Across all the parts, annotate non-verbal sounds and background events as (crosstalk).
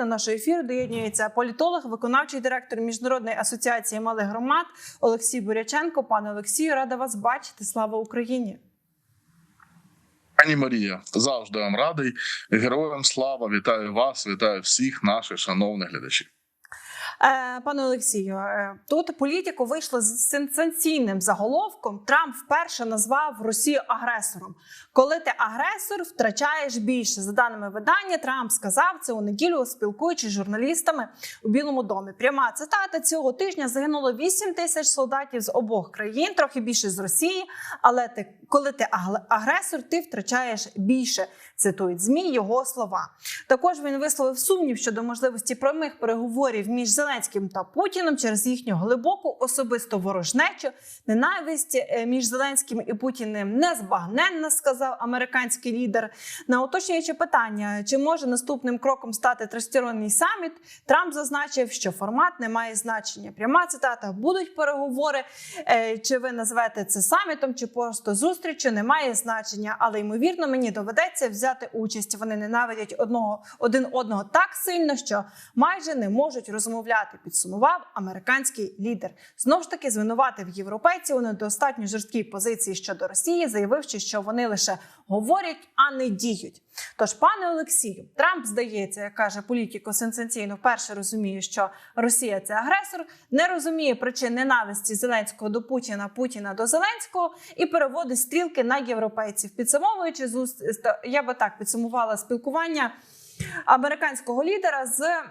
до нашого ефіру доєднується політолог, виконавчий директор міжнародної асоціації малих громад Олексій Буряченко. Пане Олексію, рада вас бачити. Слава Україні! Пані Марія, завжди вам радий. Героям слава! Вітаю вас, вітаю всіх наших шановних глядачів. Е, Пане Олексію, е, тут політико вийшло з сенсаційним заголовком. Трамп вперше назвав Росію агресором. Коли ти агресор, втрачаєш більше. За даними видання, Трамп сказав це у неділю, спілкуючись з журналістами у Білому домі. Пряма цитата цього тижня загинуло 8 тисяч солдатів з обох країн, трохи більше з Росії. Але ти, коли ти агресор, ти втрачаєш більше. Цитують змі його слова. Також він висловив сумнів щодо можливості прямих переговорів між Зеленським та Путіним через їхню глибоку особисту ворожнечу. Ненависть е, між Зеленським і Путіним незбагненна, сказав американський лідер. На уточнююче питання, чи може наступним кроком стати тристоронній саміт, Трамп зазначив, що формат не має значення. Пряма цитата: будуть переговори. Е, Чи ви назвете це самітом, чи просто зустрічю, не має значення, але ймовірно, мені доведеться взяти участь. Вони ненавидять одного один одного так сильно, що майже не можуть розмовляти. Підсумував американський лідер. Знов ж таки звинуватив європейців у недостатньо жорсткій позиції щодо Росії, заявивши, що вони лише говорять, а не діють. Тож, пане Олексію, Трамп здається, як каже політико сенсаційно, вперше розуміє, що Росія це агресор, не розуміє причин ненависті Зеленського до Путіна, Путіна до Зеленського і переводить стрілки на європейців. Підсумовуючи я би так підсумувала спілкування американського лідера з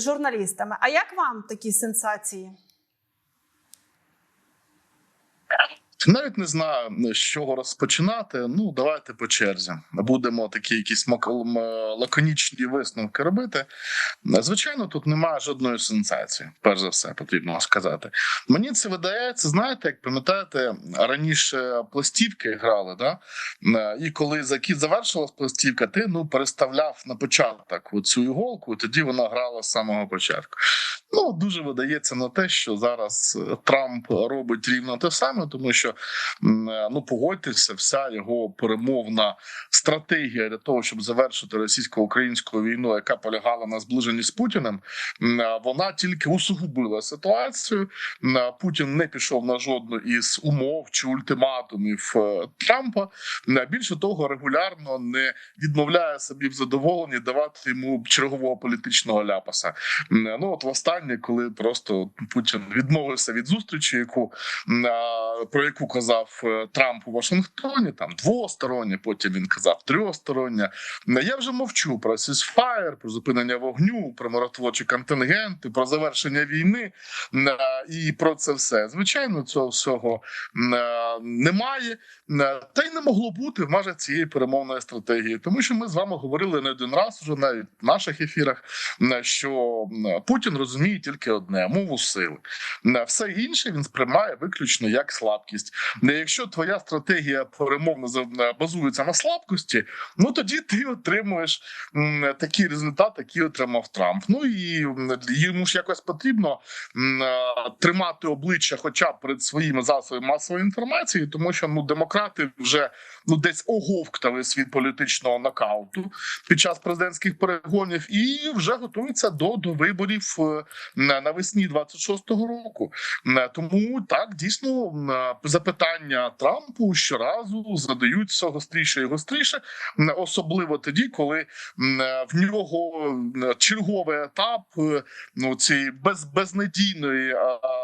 журналістами. А як вам такі сенсації? Навіть не знаю з чого розпочинати. Ну давайте по черзі. Будемо такі якісь лаконічні висновки робити. Звичайно, тут немає жодної сенсації. Перш за все, потрібно сказати. Мені це видається, знаєте, як пам'ятаєте, раніше пластівки грали, да? Е, і коли завершилась пластівка, ти ну переставляв на початок цю іголку, тоді вона грала з самого початку. Ну дуже видається на те, що зараз е, Трамп робить рівно те саме, тому що е, ну погодьтеся, вся його перемовна стратегія для того, щоб завершити російсько-українську війну, яка полягала на зближенні з Путіним, е, вона тільки усугубила ситуацію. Е, Путін не пішов на жодну із умов чи ультиматумів Трампа. Більше того, регулярно не відмовляє собі в задоволенні давати йому чергового політичного ляпаса. Ну от востаннє, коли просто Путін відмовився від зустрічі, яку про яку казав е, Трамп у Вашингтоні, там двостороння, потім він казав трьохстороння. Я вже мовчу про сісфаєр, про зупинення вогню, про миротворчі контингенти, про завершення війни і про це все. Звичайно, цього всього немає. Та й не могло бути в межах цієї перемовної стратегії, тому що ми з вами говорили не один раз вже навіть в наших ефірах, що Путін розуміє тільки одне мову сили. Все інше він сприймає виключно як слабкість. Якщо твоя стратегія перемовна за- базується на слабкості, ну тоді ти отримуєш такий результат, який отримав Трамп. Ну і йому ж якось потрібно е, тримати обличчя, хоча б перед своїми засобами масової інформації, тому що ну демократи вже ну десь оговктали світ політичного нокауту під час президентських перегонів і вже готуються до, до виборів е, навесні 26-го року. Е, Тому так дійсно е, запитання Трампу щоразу задають все гостріше і гостріше, особливо тоді, коли е, в нього е, черговий етап е, ну цієї без, безнадійної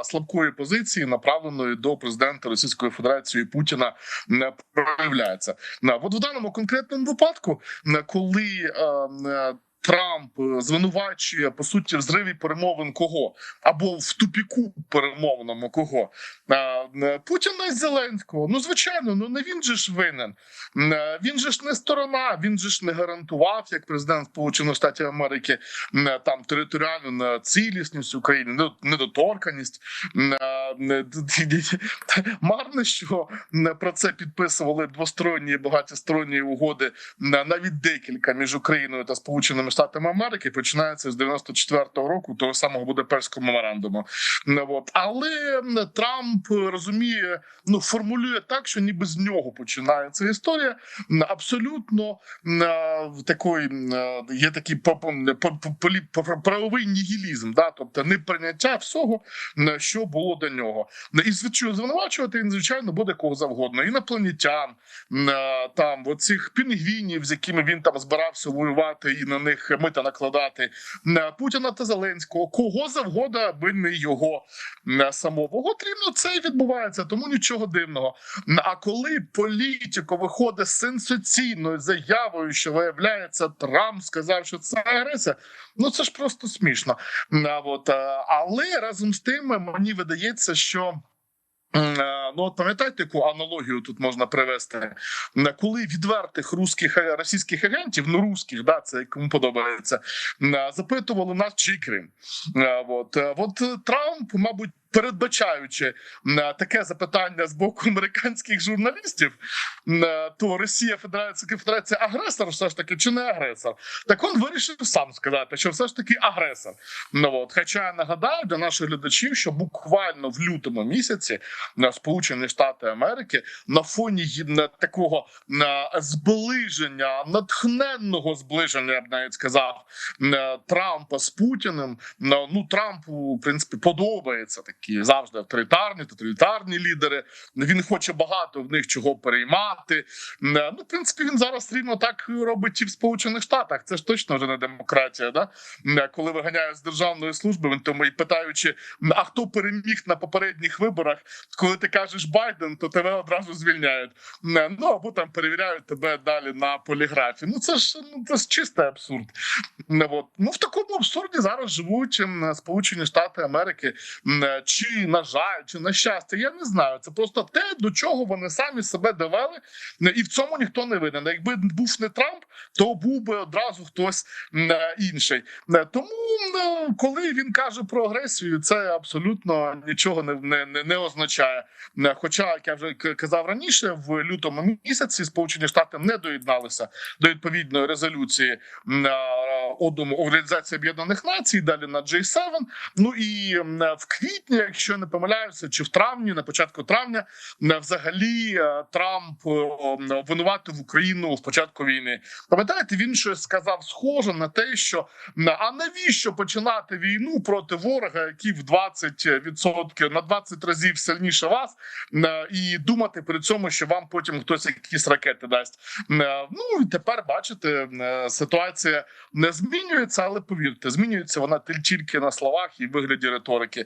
слабкої позиції, направленої до президента Російської Федерації Путіна, не проявляється. От в даному конкретному випадку, коли Трамп е, звинувачує по суті в зриві перемовин кого або в тупіку перемовному кого Е, е, Путіна і Зеленського. Ну звичайно, ну не він же ж винен. Він же ж не сторона, він же ж не гарантував як президент Сполучених Штатів Америки там територіальну цілісність України, недоторканість. Марно, що про це підписували двосторонні і багатосторонні угоди навіть декілька між Україною та Сполученими Сполученими Штатами Америки починається з 94-го року, того самого Будапештського меморандуму. От. Але Трамп розуміє, ну формулює так, що ніби з нього починається історія. Абсолютно е, в такої е, є такий правовий нігілізм, да, тобто неприйняття всього, м, що було до нього. І звинувачувати він звичайно буде кого завгодно, інопланетян, е, там оцих пінгвінів, з якими він там збирався воювати і на них мита накладати, е, Путіна та Зеленського, кого завгодно, аби не його самого. От рівно це і відбувається, тому нічого дивного. А коли політико виходить з сенсаційною заявою, що виявляється, Трамп сказав, що це агресія, ну це ж просто смішно. А От, е, але разом з тим мені видається, що. Е, Ну, от пам'ятаєте, яку аналогію тут можна привести? М, Коли відвертих русських е, російських агентів, ну русських, да, це кому подобається, е, запитували нас, чи Крим. Е, От, е, от е, Трамп, мабуть, передбачаючи е, таке запитання з боку американських журналістів, е, то Росія Федерація Федерація агресор, все ж таки, чи не агресор? Так він вирішив сам сказати, що все ж таки агресор. Ну от, хоча я нагадаю для наших глядачів, що буквально в лютому місяці на Сполучені Штати Америки на фоні такого зближення, натхненного зближення, я б навіть сказав, Трампа з Путіним. Ну Трампу в принципі подобається такі завжди авторитарні, тоталітарні лідери. Він хоче багато в них чого переймати. Е, Ну, в принципі, він зараз рівно так робить і в Сполучених Штатах. Це ж точно вже не демократія. Да? Е, Коли виганяють з державної служби, він тому і питаючи, а хто переміг на попередніх виборах, коли ти кажеш Байден, то тебе одразу звільняють. Е, Ну або там перевіряють тебе далі на поліграфі. Ну це ж ну це ж чистий абсурд. От. Ну в такому абсурді зараз живуть Сполучені Штати Америки. Чи на жаль, чи на щастя, я не знаю. Це просто те, до чого вони самі себе довели, Е, і в цьому ніхто не винен. Якби був не Трамп, то був би одразу хтось е, інший. Е, Тому коли він каже про агресію, це абсолютно нічого не, не, не, означає. Хоча, як я вже казав раніше, в лютому місяці Сполучені Штати не доєдналися до відповідної резолюції ОДУМу Організації Об'єднаних Націй, далі на J7. Ну і в квітні, якщо не помиляюся, чи в травні, на початку травня, взагалі е, Трамп е, м, обвинуватив Україну в початку війни. Пам'ятаєте, він щось сказав схоже на те, що а навіщо починати війну проти ворога, який в 20% на 20 разів сильніше вас, і думати при цьому, що вам потім хтось якісь ракети дасть. Ну і тепер бачите, ситуація не змінюється, але повірте, змінюється вона тіль- тільки на словах і вигляді риторики.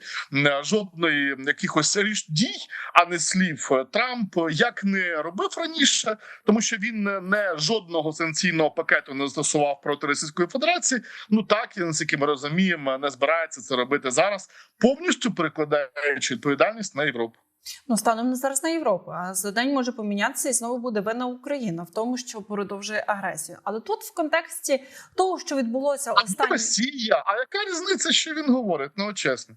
Жодної якихось ріш дій, а не слів. Трамп як не робив раніше, тому що він не, жодного санкційного пакету не застосував проти Російської Федерації. Ну так він, наскільки ми розуміємо, не збирається це робити зараз, повністю перекладаючи відповідальність на Європу. Ну, станом не зараз на Європу. А за день може помінятися і знову буде вина Україна в тому, що продовжує агресію. Але тут в контексті того, що відбулося А останні... Росія, а яка різниця, що він говорить? Ну чесно.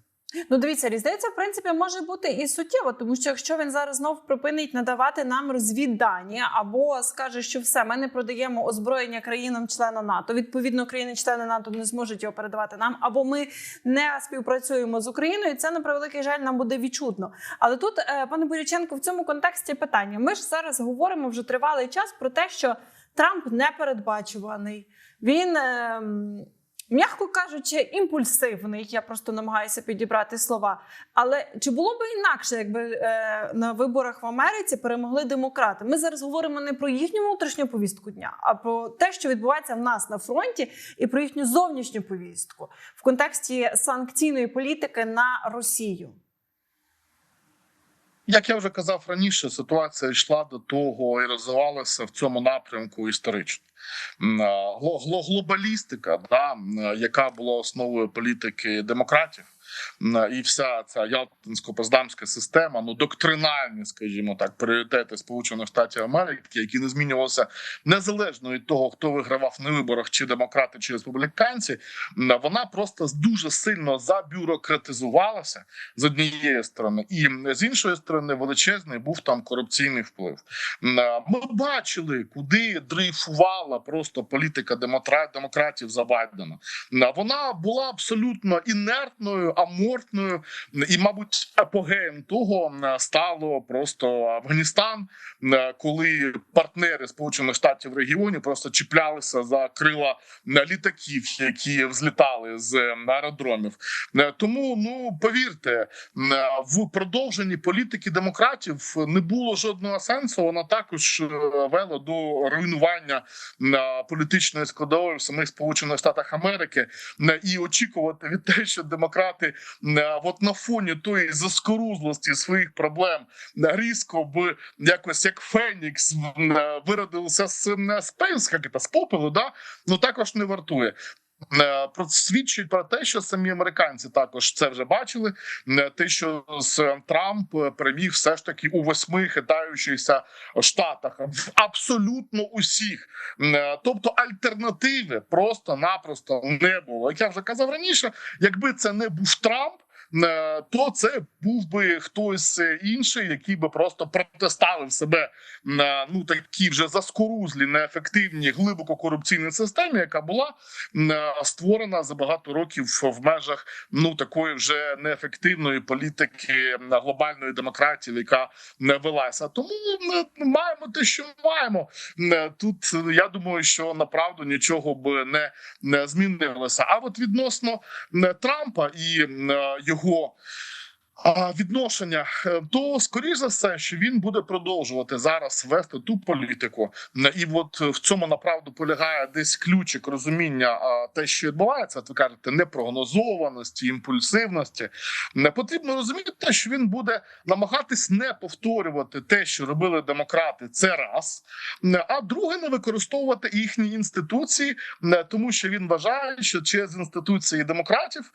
Ну, дивіться, різниця в принципі може бути і суттєва, тому що якщо він зараз знов припинить надавати нам розвіддані або скаже, що все, ми не продаємо озброєння країнам-членам НАТО. Відповідно, країни-члени НАТО не зможуть його передавати нам, або ми не співпрацюємо з Україною. Це на превеликий жаль нам буде відчутно. Але тут, е, пане Боряченко, в цьому контексті питання. Ми ж зараз говоримо вже тривалий час про те, що Трамп непередбачуваний. Він. ем, М'яко кажучи, імпульсивний. Я просто намагаюся підібрати слова. Але чи було б інакше, якби е, на виборах в Америці перемогли демократи? Ми зараз говоримо не про їхню внутрішню повістку дня, а про те, що відбувається в нас на фронті, і про їхню зовнішню повістку в контексті санкційної політики на Росію. Як я вже казав раніше, ситуація йшла до того і розвивалася в цьому напрямку історично. М, гло- гло- Глобалістика, да, яка була основою політики демократів, і вся ця ялтинсько-поздамська система, ну доктринальні, скажімо так, пріоритети Сполучених Штатів Америки, які не змінювалися незалежно від того, хто вигравав на виборах, чи демократи, чи республіканці, вона просто дуже сильно забюрократизувалася з однієї сторони, і з іншої сторони величезний був там корупційний вплив. Ми бачили, куди дрейфувала просто політика демокра- демократів за Байдена. Вона була абсолютно інертною, аморфною, і, мабуть, апогеєм того стало просто Афганістан, коли партнери Сполучених Штатів регіоні просто чіплялися за крила літаків, які взлітали з аеродромів. Е, Тому ну повірте, в продовженні політики демократів не було жодного сенсу. Вона також е, вела до руйнування м, політичної складової в самих Сполучених Штатах Америки і очікувати від те, що демократи м, от на фоні тої заскорузлості своїх проблем різко б якось як Фенікс м, виродилися з з пенс, з попелу, да ну також не вартує. Е, Про свідчить про те, що самі американці також це вже бачили. Е, Те, що Трамп е, переміг все ж таки у восьми хитаючихся штатах в абсолютно усіх. Тобто альтернативи просто-напросто не було. Як я вже казав раніше, якби це не був Трамп. Е, То це був би хтось е, інший, який би просто протиставив себе на ну такі вже заскорузлі, неефективні, глибоко корупційній системі, яка була е, створена за багато років в межах ну такої вже неефективної політики глобальної демократії, яка не велася. Тому маємо те, що маємо. Е, Тут е, я думаю, що направду нічого б не, змінилося. А от відносно Трампа і е, його. А відношення, е, то скоріш за все, що він буде продовжувати зараз вести ту політику, і от в цьому направду полягає десь ключик розуміння те, що відбувається. От ви кажете, непрогнозованості, імпульсивності. Не потрібно розуміти те, що він буде намагатись не повторювати те, що робили демократи. Це раз, а друге, не використовувати їхні інституції, тому що він вважає, що через інституції демократів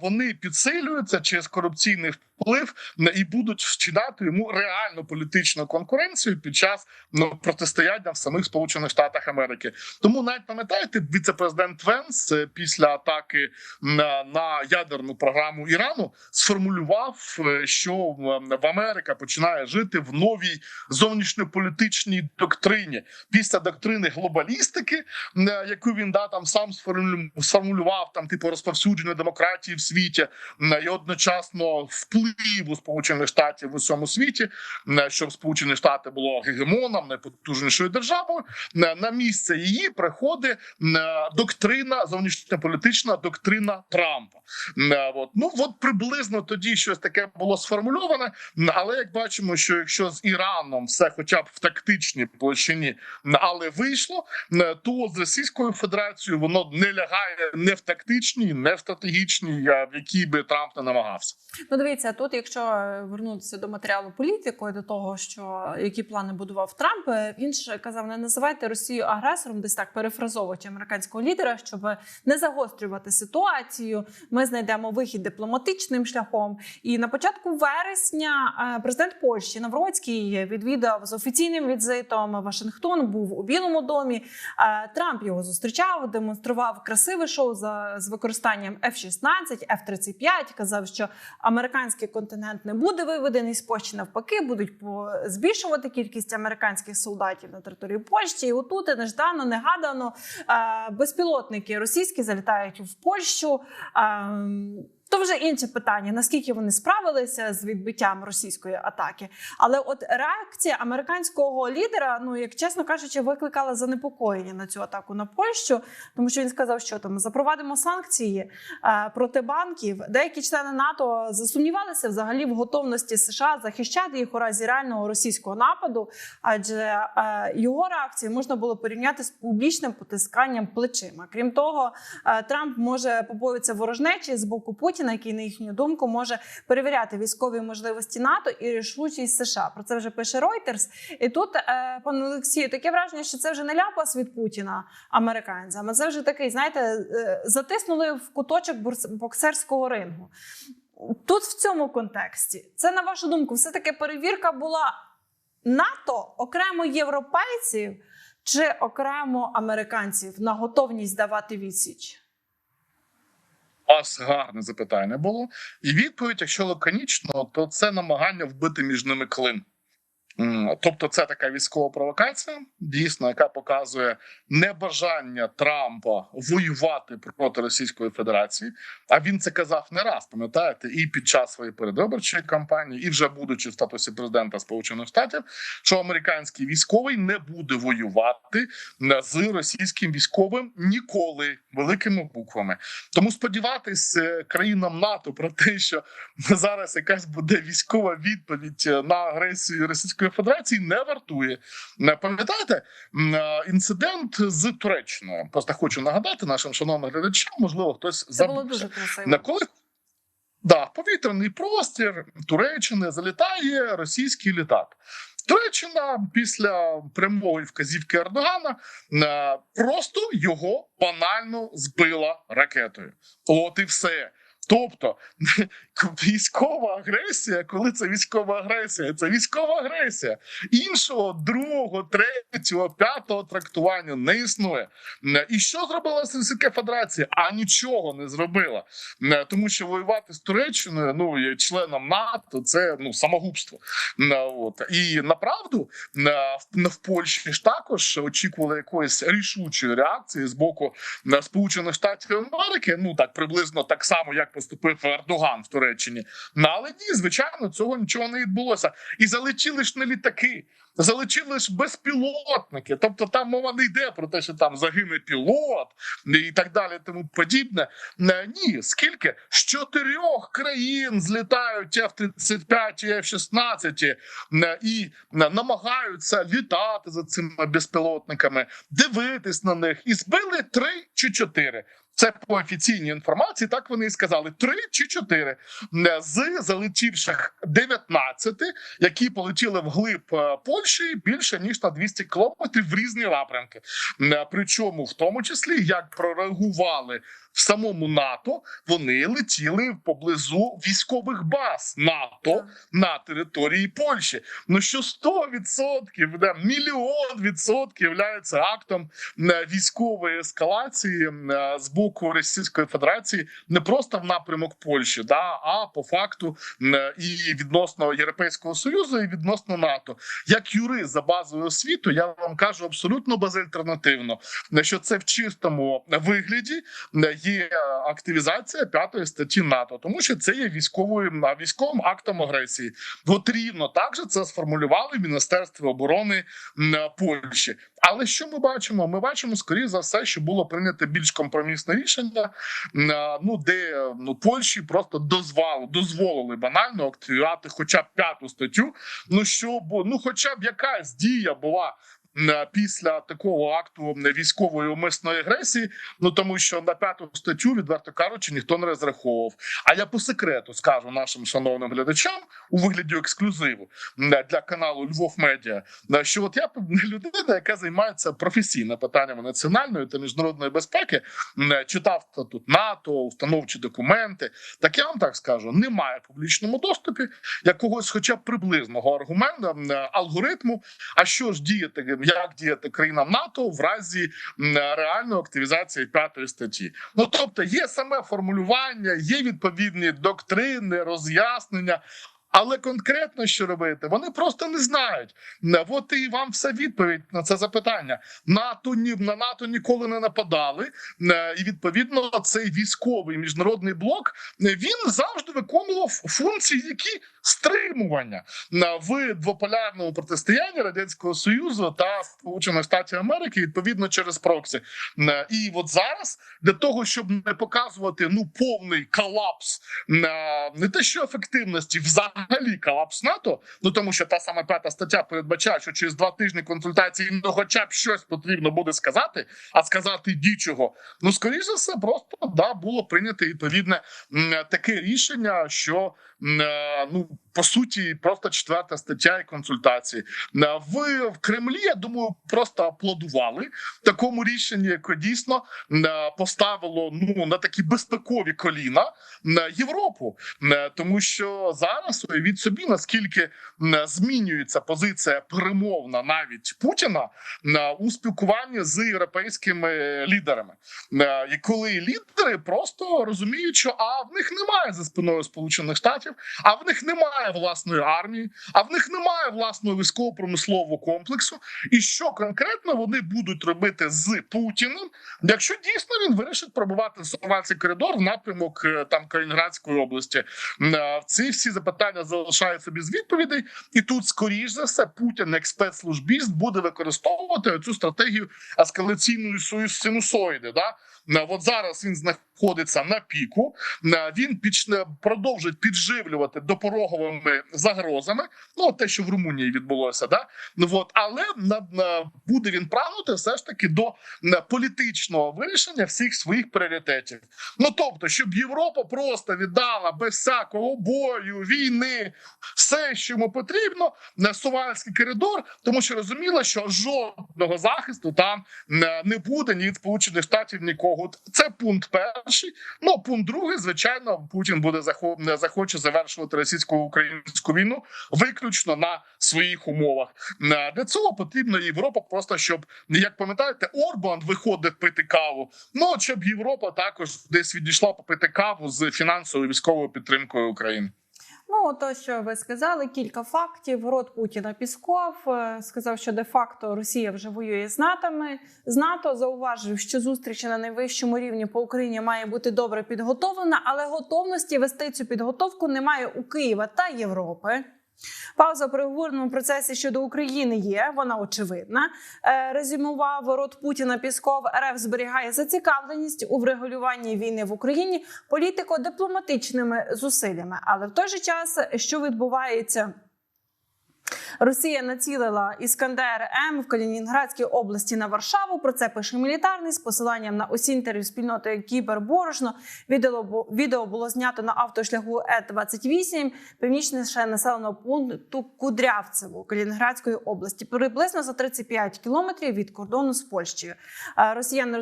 вони підсилюються через корупційний вплив м, і будуть вчиняти йому реальну політичну конкуренцію під час ну, протистояння в самих Сполучених Штатах Америки. Тому навіть пам'ятаєте, віце-президент Венс е, після атаки на, ядерну програму Ірану сформулював, е, що в Америка починає жити в новій зовнішньополітичній доктрині після доктрини глобалістики, е, яку він да там сам сформулю- сформулював там, типу розповсюдження демократії в світі і одночасно впливу Сполучених Штатів в усьому світі, м, щоб Сполучені Штати було гегемоном, найпотужнішою державою. На місце її приходить м, доктрина зовнішньополітична доктрина Трампа. От ну от приблизно тоді щось таке було сформульоване. Але як бачимо, що якщо з Іраном все, хоча б в тактичній площині, але вийшло, то з Російською Федерацією воно не лягає не в тактичній, не в стратегічній, в якій би Трамп не намагався. Дивіться, тут, якщо вернутися до матеріалу політику і до того, що які плани будував Трамп, е, він ж казав: не називайте Росію агресором, десь так перефразовуючи американського лідера, щоб не загострювати ситуацію. Ми знайдемо вихід дипломатичним шляхом. І на початку вересня е, президент Польщі Навроцький відвідав з офіційним візитом Вашингтон, був у Білому домі. Е, Трамп його зустрічав, демонстрував красиве шоу з використанням F-16, F-35, Казав, що американський континент не буде виведений з Польщі, навпаки, будуть збільшувати кількість американських солдатів на території Польщі. І отут неждано, негадано е, безпілотники російські залітають в Польщу. То вже інше питання: наскільки вони справилися з відбиттям російської атаки. Але от реакція американського лідера, ну як чесно кажучи, викликала занепокоєння на цю атаку на Польщу, тому що він сказав, що там запровадимо санкції е, проти банків. Деякі члени НАТО засумнівалися взагалі в готовності США захищати їх у разі реального російського нападу, адже е, його реакцію можна було порівняти з публічним потисканням плечима. Крім того, е, Трамп може побоюватися ворожнечі з боку Путіна. Путіна, який на їхню думку може перевіряти військові можливості НАТО і рішучість США. Про це вже пише Reuters. І тут, е, пане Олексію, таке враження, що це вже не ляпас від Путіна американцям, а це вже такий, знаєте, е, затиснули в куточок боксерського рингу. Тут в цьому контексті це на вашу думку, все таки перевірка була НАТО окремо європейців чи окремо американців на готовність давати відсіч? Вас гарне запитання було. І відповідь, якщо лаконічно, то це намагання вбити між ними клин. Тобто, це така військова провокація, дійсно, яка показує небажання Трампа воювати проти Російської Федерації. А він це казав не раз, пам'ятаєте, і під час своєї передвиборчої кампанії, і вже будучи в статусі президента Сполучених Штатів, що американський військовий не буде воювати з російським військовим ніколи великими буквами. Тому сподіватись е, країнам НАТО про те, що зараз якась буде військова відповідь е, на агресію Російської Федерації, не вартує. Е, Пам'ятаєте е, інцидент з Туреччиною? Просто хочу нагадати нашим шановним глядачам, можливо, хтось Це було забув. дуже красиво. На коли да, повітряний простір Туреччини залітає російський літак. Туреччина після прямої вказівки Ердогана е, просто його банально збила ракетою. От і все. Тобто (laughs) військова агресія, коли це військова агресія, це військова агресія. Іншого, другого, третього, п'ятого трактування не існує. І що зробила Російська Федерація? А нічого не зробила. Тому що воювати з Туреччиною, ну членом НАТО, це ну самогубство. От і направду в, Польщі ж також очікували якоїсь рішучої реакції з боку Сполучених Штатів Америки. Ну так приблизно так само, як поступив Ердоган в Туреччині. Ну, але ні, звичайно, цього нічого не відбулося. І залетіли ж не літаки. Залетіли ж безпілотники, тобто там мова не йде про те, що там загине пілот і так далі, тому подібне. Е, Ні, скільки з чотирьох країн злітають F-35 і F-16 е, і е, намагаються літати за цими безпілотниками, дивитись на них, і збили три чи чотири. Це по офіційній інформації. Так вони і сказали: три чи чотири Е, з залетівших 19, які полетіли вглиб е, Польщі більше ніж на 200 кілометрів в різні напрямки. Е, Причому, в тому числі, як прореагували в самому НАТО, вони летіли поблизу військових баз НАТО на території Польщі. Ну що 100%, да, мільйон відсотків являється актом е, військової ескалації е, з боку Російської Федерації не просто в напрямок Польщі, да, а по факту е, і відносно Європейського союзу, і відносно НАТО. Як юрист за базовою освітою, я вам кажу абсолютно безальтернативно, що це в чистому вигляді е, є активізація п'ятої статті НАТО, тому що це є військовою а, військовим актом агресії. От рівно так же це сформулювали в Міністерстві оборони м, Польщі. Але що ми бачимо? Ми бачимо скоріше за все, що було прийнято більш компромісне рішення, ну де ну Польщі просто дозвали, дозволили банально активувати хоча б п'яту статтю. Ну щоб ну, хоча б якась дія була. М, Після такого акту військової умисної агресії, ну тому що на п'яту статтю, відверто кажучи, ніхто не розраховував. А я по секрету скажу нашим шановним глядачам у вигляді ексклюзиву для каналу Львов Медіа, е, що от я людина, яка займається професійно питаннями національної та міжнародної безпеки, читав тут НАТО, установчі документи. Так я вам так скажу: немає в публічному доступі якогось, хоча б приблизного аргументу алгоритму. А що ж діяти, як діяти країнам НАТО в разі реальної активізації п'ятої статті? Ну тобто, є саме формулювання, є відповідні доктрини, роз'яснення. Але конкретно що робити, вони просто не знають. Не, От і вам вся відповідь на це запитання. НАТО ні на НАТО ніколи не нападали, Е, і відповідно цей військовий міжнародний блок е, він завжди виконував функції, які стримування в двополярному протистоянні радянського союзу та Сполучених Штатів Америки відповідно через проксі. Е, І от зараз для того, щоб не показувати ну повний колапс е, не те, що ефективності, взагалі колапс НАТО. Ну тому що та сама п'ята стаття передбачає, що через два тижні консультації ну, хоча б щось потрібно буде сказати, а сказати нічого. Ну скоріш за все, просто да було прийнято відповідне таке рішення, що ну по суті просто четверта стаття і консультації. Е, В, Кремлі я думаю, просто аплодували такому рішенню, яке дійсно е, поставило ну на такі безпекові коліна на Європу, Е, тому що зараз уявіть собі наскільки змінюється позиція перемовна навіть Путіна у спілкуванні з європейськими лідерами, і коли лідери просто розуміють, що а в них немає за спиною Сполучених Штатів, а в них немає власної армії, а в них немає власного військово-промислового комплексу. І що конкретно вони будуть робити з Путіним, якщо дійсно він вирішить пробувати Сувальський коридор в напрямок е, там Калінінградської області. Е, Ці всі запитання залишаються без відповідей, і тут, скоріш за все, Путін як спецслужбіст буде використовувати цю стратегію ескалаційної синусоїди. Да? Е, От зараз він знаходиться на піку. Він продовжить підживлювати допороговими загрозами. Ну те, що в Румунії відбулося, да ну от але на, буде він прагнути все ж таки до на, політичного вирішення всіх своїх пріоритетів. Ну тобто, щоб Європа просто віддала без всякого бою, війни, все, що йому потрібно, на Сувальський коридор, тому що розуміла, що жодного захисту там е, не буде ні від Сполучених Штатів, нікого. Це пункт перший. Ну пункт другий, звичайно, Путін буде захоче завершувати російсько-українську війну виключно на своїх умовах. Е, Для цього потрібна Європа, просто щоб як пам'ятаєте, Орбан виходив пити каву. Ну щоб Європа також десь відійшла попити каву з фінансовою військовою підтримкою України. Ну, то, що ви сказали, кілька фактів. Рот Путіна Пісков е, сказав, що де-факто Росія вже воює з НАТО. З НАТО зауважив, що зустріч на найвищому рівні по Україні має бути добре підготовлена, але готовності вести цю підготовку немає у Києва та Європи. Пауза в переговорному процесі щодо України є, вона очевидна. Е, резюмував рот Путіна Пісков. РФ зберігає зацікавленість у врегулюванні війни в Україні політико-дипломатичними зусиллями. Але в той же час, що відбувається. Росія націлила Іскандер М в Калінінградській області на Варшаву. Про це пише мілітарний з посиланням на усі інтерв'ю спільноти Кіберборошно. Відео, бу- відео було знято на автошляху Е-28, північніше населеного пункту Кудрявцево Калінінградської області, приблизно за 35 кілометрів від кордону з Польщею. Е, Росіяни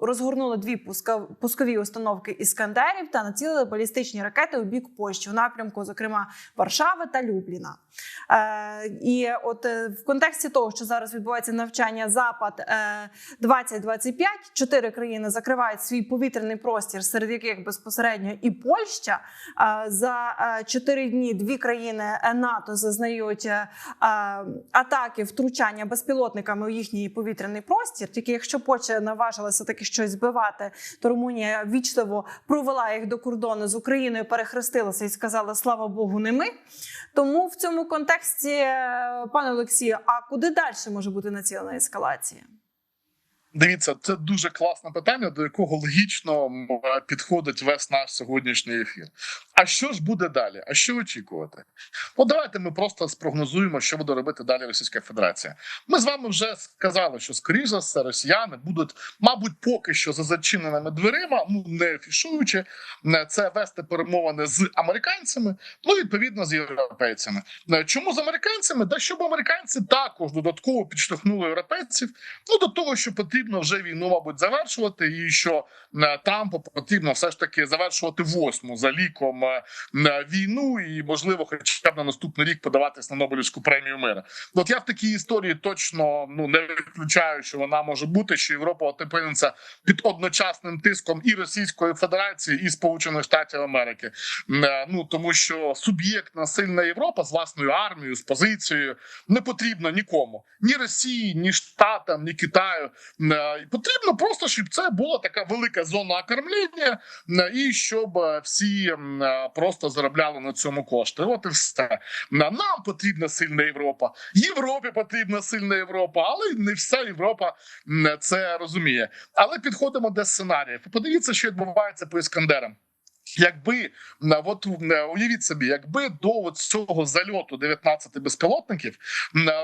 розгорнули, дві пускові установки іскандерів та націлили балістичні ракети у бік Польщі у напрямку, зокрема Варшави та Любліна. Е, і от е, в контексті того, що зараз відбувається навчання Запад е, 2025, чотири країни закривають свій повітряний простір, серед яких безпосередньо і Польща. Е, за е, чотири дні дві країни е, НАТО зазнають е, е, атаки втручання безпілотниками у їхній повітряний простір. Тільки якщо Польща наважилася таки щось збивати, то Румунія вічливо провела їх до кордону з Україною, перехрестилася і сказала слава Богу, не ми. Тому в цьому контексті, е, пане Олексію, а куди далі може бути націлена ескалація? Дивіться, це дуже класне питання, до якого логічно підходить весь наш сьогоднішній ефір. А що ж буде далі? А що очікувати? От давайте ми просто спрогнозуємо, що буде робити далі Російська Федерація. Ми з вами вже сказали, що скоріш за все росіяни будуть, мабуть, поки що за зачиненими дверима, ну не афішуючи, е, це вести перемовини з американцями, ну відповідно з європейцями. Е, Чому з американцями? Та щоб американці також додатково підштовхнули європейців ну до того, що потрібно вже війну, мабуть, завершувати, і що е, Трампу потрібно все ж таки завершувати восьму за ліком війну, і можливо, хоча б на наступний рік подаватись на Нобелівську премію мира. От я в такій історії точно ну не виключаю, що вона може бути, що Європа опиниться під одночасним тиском і Російської Федерації, і Сполучених Штатів Америки. Е, Ну тому що суб'єктна сильна Європа з власною армією, з позицією не потрібна нікому ні Росії, ні Штатам, ні Китаю. Е, Потрібно просто, щоб це була така велика зона окормлення, е, і щоб всі просто заробляли на цьому кошти. От і все. Нам потрібна сильна Європа. Європі потрібна сильна Європа, але не вся Європа це розуміє. Але підходимо до сценаріїв. Подивіться, що відбувається по іскандерам. Якби от уявіть собі, якби до от цього зальоту 19 безпілотників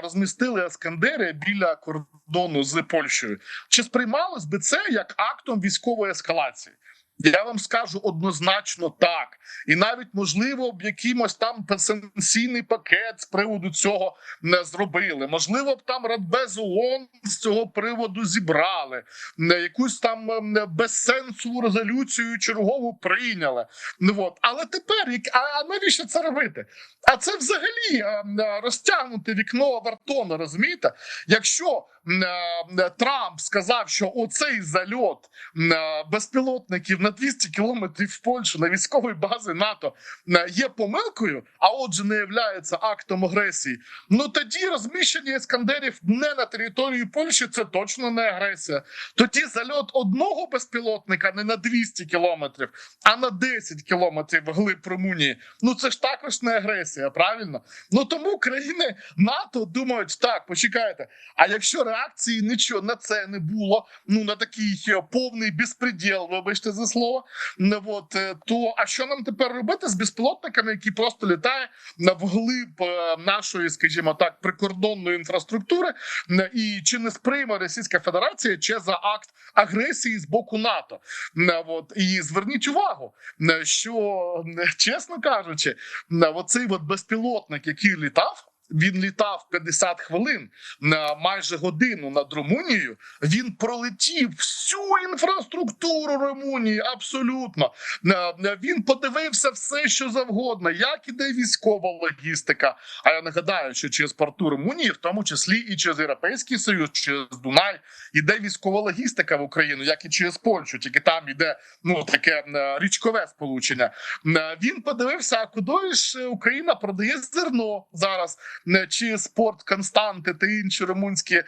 розмістили ескандери біля кордону з Польщею, чи сприймалось би це як актом військової ескалації? Я вам скажу однозначно так, і навіть можливо б якимось там санкційний пакет з приводу цього не зробили. Можливо б там Радбез ООН з цього приводу зібрали, якусь там ем, безсенсову резолюцію чергову прийняли. Ну от але тепер а навіщо це робити? А це взагалі е, розтягнути вікно Вартона, розумієте? Якщо е, Трамп сказав, що оцей зальот е, безпілотників на 200 кілометрів в Польщу на військової бази НАТО е, є помилкою, а отже, не являється актом агресії. Ну тоді розміщення іскандерів не на території Польщі це точно не агресія. Тоді зальот одного безпілотника не на 200 кілометрів, а на 10 кілометрів вглиб Румунії. Ну це ж також не агресія, правильно? Ну тому країни НАТО думають так, почекайте. А якщо реакції нічого на це не було, ну на такий е, повний безпреділ, вибачте за слово, не е, то а що нам тепер робити з безпілотниками, які просто літає на вглиб е, нашої, скажімо так, прикордонної інфраструктури, і чи не сприйме Російська Федерація чи за акт агресії з боку НАТО? От і зверніть увагу, що чесно кажучи, н- оцей от безпілотник, який літав. Він літав 50 хвилин на майже годину над Румунією. Він пролетів всю інфраструктуру Румунії. Абсолютно На- на- він подивився все, що завгодно, як іде військова логістика. А я нагадаю, що через порту Румунії, в тому числі і через Європейський Союз, через Дунай, іде військова логістика в Україну, як і через Польщу. Тільки там іде ну таке е, річкове сполучення. Е, Він подивився, а куди ж Україна продає зерно зараз е, спорт порт Константи та інші румунські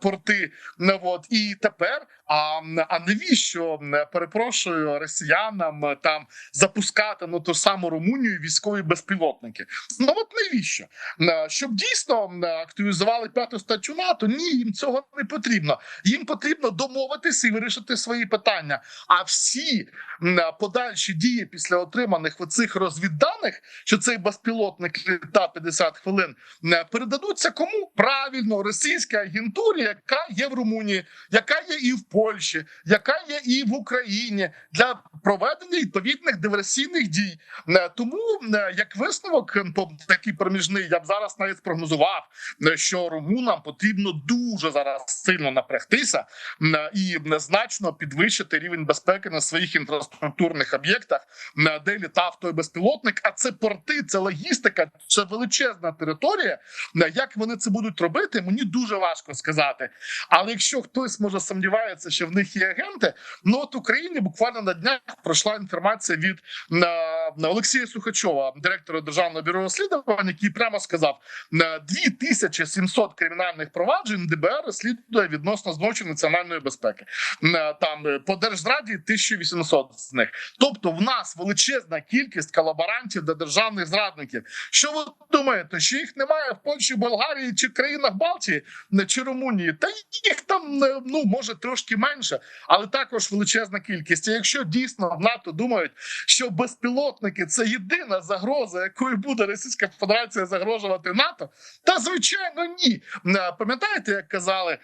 порти. Е, От і тепер. А, а навіщо перепрошую росіянам там запускати ну ту саму Румунію військові безпілотники? Ну от навіщо? Щоб дійсно активізували п'яту статтю НАТО? Ні, їм цього не потрібно. Їм потрібно домовитися і вирішити свої питання. А всі подальші дії після отриманих оцих розвідданих, що цей безпілотник літав 50 хвилин, передадуться кому правильно російській агентурі, яка є в Румунії, яка є і в Польщі, яка є і в Україні для проведення відповідних диверсійних дій. Е, Тому е, як висновок е, такий проміжний, я б зараз навіть спрогнозував, що румунам потрібно дуже зараз сильно напрягтися і значно підвищити рівень безпеки на своїх інфраструктурних об'єктах, де літав той безпілотник. А це порти, це логістика, це величезна територія. Як вони це будуть робити, мені дуже важко сказати. Але якщо хтось може сумнівається, що в них є агенти, ну от Україні буквально на днях пройшла інформація від на, на Олексія Сухачова, директора державного бюро розслідувань, який прямо сказав: на 2700 кримінальних проваджень ДБР розслідує відносно злочин національної безпеки. На, Там е, по держзраді 1800 з них. Тобто, в нас величезна кількість колаборантів та державних зрадників. Що ви думаєте, що їх немає в Польщі, Болгарії чи країнах Балтії чи Румунії? Та їх там е, ну може трошки менше, але також величезна кількість. І якщо дійсно в НАТО думають, що безпілотники це єдина загроза, якою буде Російська Федерація загрожувати НАТО, та звичайно ні. Е, Пам'ятаєте, як казали,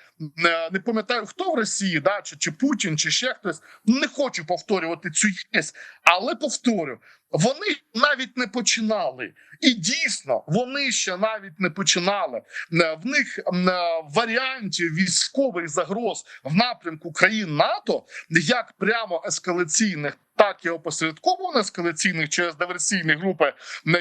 е, не пам'ятаю хто в Росії, да чи, чи Путін, чи ще хтось. Не хочу повторювати цю єсть, але повторю. Вони навіть не починали, і дійсно вони ще навіть не починали. Е, В них е, варіантів військових загроз в напрямку країн НАТО, як прямо ескалаційних, так і опосередковано ескалаційних через диверсійні групи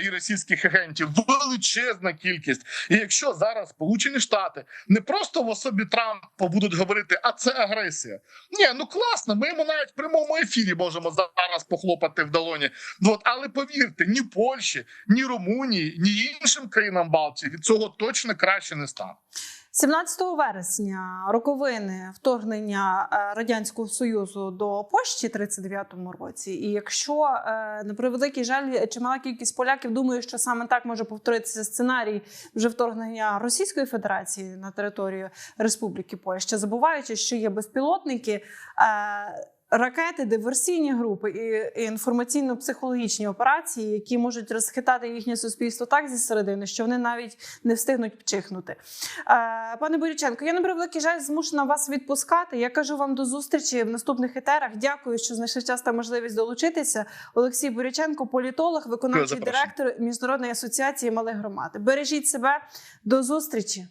і російських агентів, величезна кількість. І якщо зараз Сполучені Штати не просто в особі Трампа будуть говорити, а це агресія. Ні, ну класно, ми йому навіть в прямому ефірі можемо зараз похлопати в долоні. Ну, От, але повірте, ні Польщі, ні Румунії, ні іншим країнам Балтії від цього точно краще не стане. 17 вересня роковини вторгнення е, радянського союзу до Польщі 39-му році. І якщо е, на превеликий жаль, чимала кількість поляків думає, що саме так може повторитися сценарій вже вторгнення Російської Федерації на територію Республіки Польща, забуваючи, що є безпілотники. Ракети, диверсійні групи і інформаційно-психологічні операції, які можуть розхитати їхнє суспільство так зі середини, що вони навіть не встигнуть вчихнути. Е, Пане Боріченко, я на превеликий жаль змушена вас відпускати. Я кажу вам до зустрічі в наступних етерах. Дякую, що знайшли час та можливість долучитися. Олексій Боріченко, політолог, виконавчий директор Міжнародної асоціації малих громад. Бережіть себе до зустрічі.